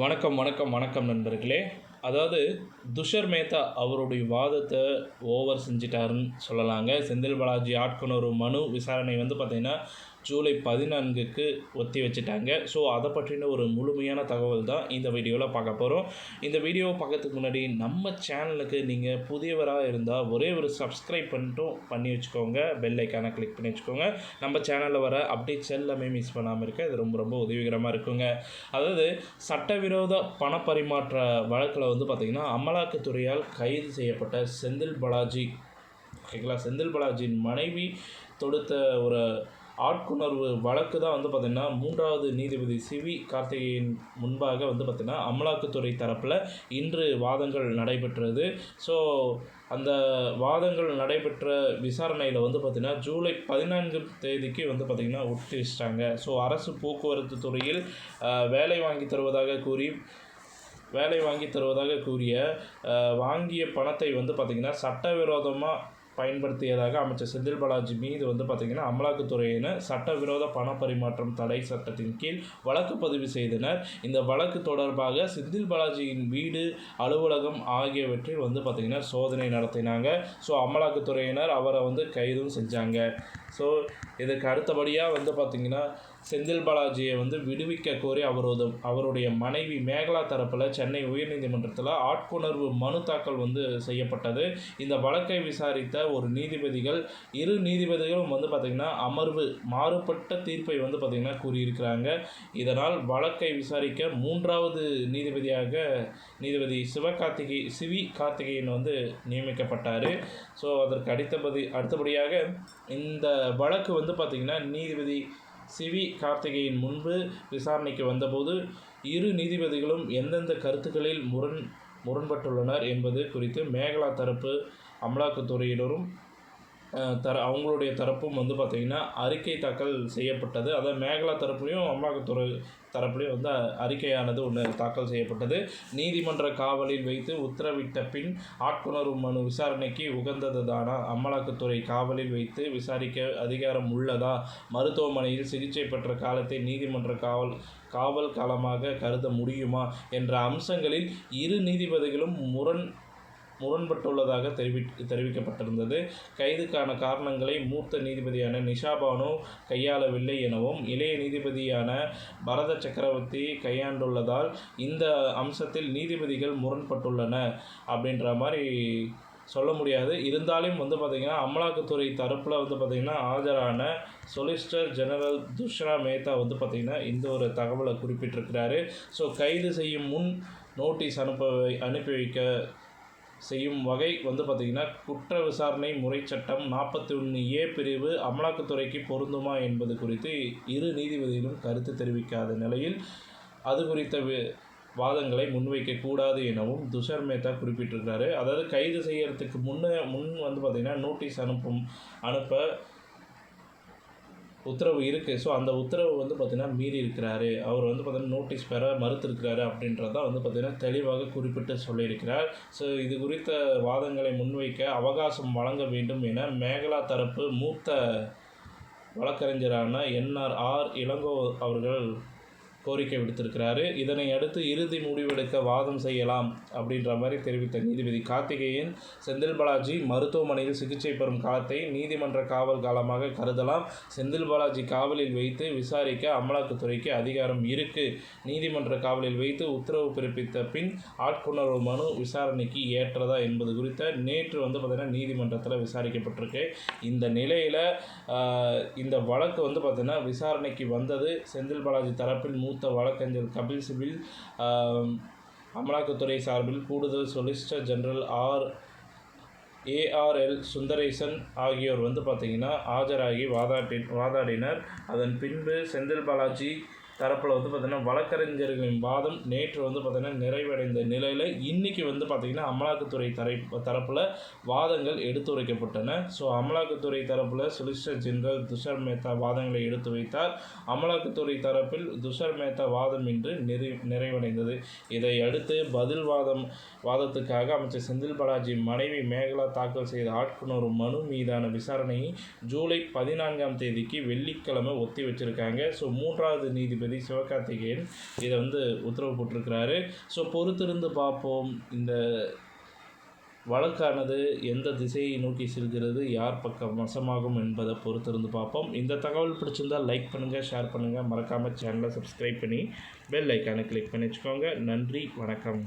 வணக்கம் வணக்கம் வணக்கம் நண்பர்களே. அதாவது துஷர் மேத்தா அவருடைய வாதத்தை ஓவர் செஞ்சிட்டாருன்னு சொல்லலாங்க. செந்தில் பாலாஜி ஆட்கொணர்வு மனு விசாரணை வந்து பார்த்திங்கன்னா ஜூலை பதினான்குக்கு ஒத்தி வச்சுட்டாங்க. ஸோ அதை பற்றின ஒரு முழுமையான தகவல் தான் இந்த வீடியோவில் பார்க்க போகிறோம் இந்த வீடியோவை பார்க்கறதுக்கு முன்னாடி நம்ம சேனலுக்கு நீங்கள் புதியவராக இருந்தால் ஒரே ஒரு சப்ஸ்கிரைப் பண்ணிட்டும் பண்ணி வச்சுக்கோங்க. பெல் ஐக்கானை கிளிக் பண்ணி வச்சுக்கோங்க. நம்ம சேனலில் வர அப்டேட்ஸ் எல்லாமே மிஸ் பண்ணாமல் இருக்க. இது ரொம்ப ரொம்ப உதவிகரமாக இருக்குங்க. அதாவது சட்டவிரோத பணப்பரிமாற்ற வழக்கில் வந்து பார்த்திங்கன்னா அமலாக்கத்துறையால் கைது செய்யப்பட்ட செந்தில் பாலாஜி. ஓகேங்களா செந்தில் பாலாஜியின் மனைவி தொடுத்த ஒரு ஆட்குணர்வு வழக்கு தான் வந்து பார்த்திங்கன்னா மூன்றாவது நீதிபதி சிவி கார்த்திகேயன் முன்பாக வந்து பார்த்திங்கன்னா அமலாக்கத்துறை தரப்பில் இன்று வாதங்கள் நடைபெற்றது. ஸோ அந்த வாதங்கள் நடைபெற்ற விசாரணையில் வந்து பார்த்திங்கன்னா ஜூலை பதினான்கு தேதிக்கு வந்து பார்த்திங்கன்னா ஒட்டி வச்சிட்டாங்க ஸோ அரசு போக்குவரத்து துறையில் வேலை வாங்கி தருவதாக கூறி வேலை வாங்கி தருவதாக கூறிய வாங்கிய பணத்தை வந்து பார்த்திங்கன்னா சட்டவிரோதமாக பயன்படுத்தியதாக அமைச்சர் செந்தில் பாலாஜி மீது வந்து பார்த்திங்கன்னா அமலாக்கத்துறையினர் சட்டவிரோத பண பரிமாற்றம் தடை சட்டத்தின் கீழ் வழக்கு பதிவு செய்தனர். இந்த வழக்கு தொடர்பாக செந்தில் பாலாஜியின் வீடு அலுவலகம் ஆகியவற்றில் வந்து பார்த்திங்கன்னா சோதனை நடத்தினாங்க. ஸோ அமலாக்கத்துறையினர் அவரை வந்து கைதும் செஞ்சாங்க. ஸோ இதுக்கு அடுத்தபடியாக வந்து பார்த்திங்கன்னா செந்தில் பாலாஜியை வந்து விடுவிக்க கோரி அவரோட அவருடைய மனைவி மேகலா தரப்பில் சென்னை உயர்நீதிமன்றத்தில் ஆட்கொணர்வு மனு தாக்கல் வந்து செய்யப்பட்டது. இந்த வழக்கை விசாரித்த ஒரு நீதிபதிகள் இரு நீதிபதிகளும் வந்து பார்த்திங்கன்னா அமர்வு மாறுபட்ட தீர்ப்பை வந்து பார்த்திங்கன்னா கூறியிருக்கிறாங்க. இதனால் வழக்கை விசாரிக்க மூன்றாவது நீதிபதியாக நீதிபதி சிவகார்த்திகை சிவி கார்த்திகேயன் வந்து நியமிக்கப்பட்டார். ஸோ அதற்கு அடுத்தபடி அடுத்தபடியாக இந்த வழக்கு வந்து பார்த்திங்கன்னா நீதிபதி சிவி கார்த்திகேயன் முன்பு விசாரணைக்கு வந்தபோது இரு நீதிபதிகளும் எந்தெந்த கருத்துக்களில் முரண் முரண்பட்டுள்ளனர் என்பது குறித்து மேகலா தரப்பு அமலாக்கத்துறையினரும் தர அவங்களுடைய தரப்பும் வந்து பார்த்திங்கன்னா அறிக்கை தாக்கல் செய்யப்பட்டது. அதாவது மேகலா தரப்புலையும் அமலாக்கத்துறை தரப்புலையும் வந்து அறிக்கையானது ஒன்று தாக்கல் செய்யப்பட்டது. நீதிமன்ற காவலில் வைத்து உத்தரவிட்ட பின் ஆட்கொணர்வு மனு விசாரணைக்கு உகந்ததுதானா? அமலாக்கத்துறை காவலில் வைத்து விசாரிக்க அதிகாரம் உள்ளதா? மருத்துவமனையில் சிகிச்சை பெற்ற காலத்தை நீதிமன்ற காவல் காவல் காலமாக கருத முடியுமா? என்ற அம்சங்களில் இரு நீதிபதிகளும் முரண் முரண்பட்டுள்ளதாக தெரிவி தெரிவிக்கப்பட்டிருந்தது. கைதுக்கான காரணங்களை மூத்த நீதிபதியான நிஷாபானு கையாளவில்லை எனவும் இளைய நீதிபதியான பரத சக்கரவர்த்தி கையாண்டுள்ளதால் இந்த அம்சத்தில் நீதிபதிகள் முரண்பட்டுள்ளன அப்படின்ற மாதிரி சொல்ல முடியாது. இருந்தாலும் வந்து பார்த்திங்கன்னா அமலாக்கத்துறை தரப்பில் வந்து பார்த்திங்கன்னா ஆஜரான சொலிசிட்டர் ஜெனரல் துஷ்ரா மேத்தா வந்து பார்த்திங்கன்னா இந்த ஒரு தகவலை குறிப்பிட்டிருக்கிறாரு. ஸோ கைது செய்யும் முன் நோட்டீஸ் அனுப்ப அனுப்பி வைக்க செய்யும் வகை வந்து பார்த்திங்கன்னா குற்ற விசாரணை முறை சட்டம் நாற்பத்தி ஒன்று ஏ பிரிவு அமலாக்கத்துறைக்கு பொருந்துமா என்பது குறித்து இரு நீதிபதிகளும் கருத்து தெரிவிக்காத நிலையில் அது குறித்த வாதங்களை முன்வைக்கக்கூடாது எனவும் துஷர் மேத்தா குறிப்பிட்டிருக்காரு. அதாவது கைது செய்யறதுக்கு முன்னே முன் வந்து பார்த்திங்கன்னா நோட்டீஸ் அனுப்பும் அனுப்ப உத்தரவு இருக்குது ஸோ அந்த உத்தரவு வந்து பார்த்திங்கன்னா மீறி இருக்கிறாரு. அவர் வந்து பார்த்திங்கன்னா நோட்டீஸ் பெற மறுத்திருக்கிறாரு அப்படின்றத வந்து பார்த்திங்கன்னா தெளிவாக குறிப்பிட்டு சொல்லியிருக்கிறார். ஸோ இது குறித்த வாதங்களை முன்வைக்க அவகாசம் வழங்க வேண்டும் என மேகலா தரப்பு மூத்த வழக்கறிஞரான என்ஆர் ஆர் இளங்கோ அவர்கள் கோரிக்கை விடுத்திருக்கிறாரு. இதனை அடுத்து இறுதி முடிவெடுக்க வாதம் செய்யலாம் அப்படின்ற மாதிரி தெரிவித்த நீதிபதி கார்த்திகேயன் செந்தில் பாலாஜி மருத்துவமனையில் சிகிச்சை பெறும் காலத்தை நீதிமன்ற காவல் காலமாக கருதலாம். செந்தில் பாலாஜி காவலில் வைத்து விசாரிக்க அமலாக்கத்துறைக்கு அதிகாரம் இருக்கு. நீதிமன்ற காவலில் வைத்து உத்தரவு பிறப்பித்த பின் ஆட்கொணர்வு மனு விசாரணைக்கு ஏற்றதா என்பது குறித்த நேற்று வந்து பார்த்திங்கன்னா நீதிமன்றத்தில் விசாரிக்கப்பட்டிருக்கு. இந்த நிலையில் இந்த வழக்கு வந்து பார்த்திங்கன்னா விசாரணைக்கு வந்தது செந்தில் பாலாஜி தரப்பில் மூத்த வழக்கறிஞர் கபில் சிபில் அமலாக்கத்துறை சார்பில் கூடுதல் solicitor general R ARL Sundaresan ஆகியோர் வந்து பார்த்திங்கன்னா ஆஜராகி வாதாடி வாதாடினர். அதன் பின்பு செந்தில் பாலாஜி தரப்பில் வந்து பார்த்திங்கன்னா வழக்கறிஞர்களின் வாதம் நேற்று வந்து பார்த்திங்கன்னா நிறைவடைந்த நிலையில் இன்றைக்கி வந்து பார்த்திங்கன்னா அமலாக்கத்துறை தரை தரப்பில் வாதங்கள் எடுத்துரைக்கப்பட்டன ஸோ அமலாக்கத்துறை தரப்பில் சொலிசிட்டர் ஜெனரல் துஷர் மேத்தா வாதங்களை எடுத்து வைத்தார். அமலாக்கத்துறை தரப்பில் துஷர் மேத்தா வாதம் இன்று நிறை நிறைவடைந்தது. இதை அடுத்து பதில் வாதம் வாதத்துக்காக அமைச்சர் செந்தில் பாலாஜி மனைவி மேகலா தாக்கல் செய்த ஆட்கொணர் மனு மீதான விசாரணையை ஜூலை பதினான்காம் தேதிக்கு வெள்ளிக்கிழமை ஒத்தி வச்சிருக்காங்க ஸோ மூன்றாவது நீதிபதி நீதிபதி சிவகார்த்திகேயன் இதை வந்து உத்தரவு போட்டிருக்கிறாரு. ஸோ பொறுத்திருந்து பார்ப்போம். இந்த வழக்கானது எந்த திசையை நோக்கி செல்கிறது யார் பக்கம் வசமாகும் என்பதை பொறுத்திருந்து பார்ப்போம். இந்த தகவல் பிடிச்சிருந்தால் லைக் பண்ணுங்கள் ஷேர் பண்ணுங்கள் மறக்காமல் சேனலை சப்ஸ்கிரைப் பண்ணி பெல் ஐக்கானை கிளிக் பண்ணி வச்சுக்கோங்க. நன்றி வணக்கம்.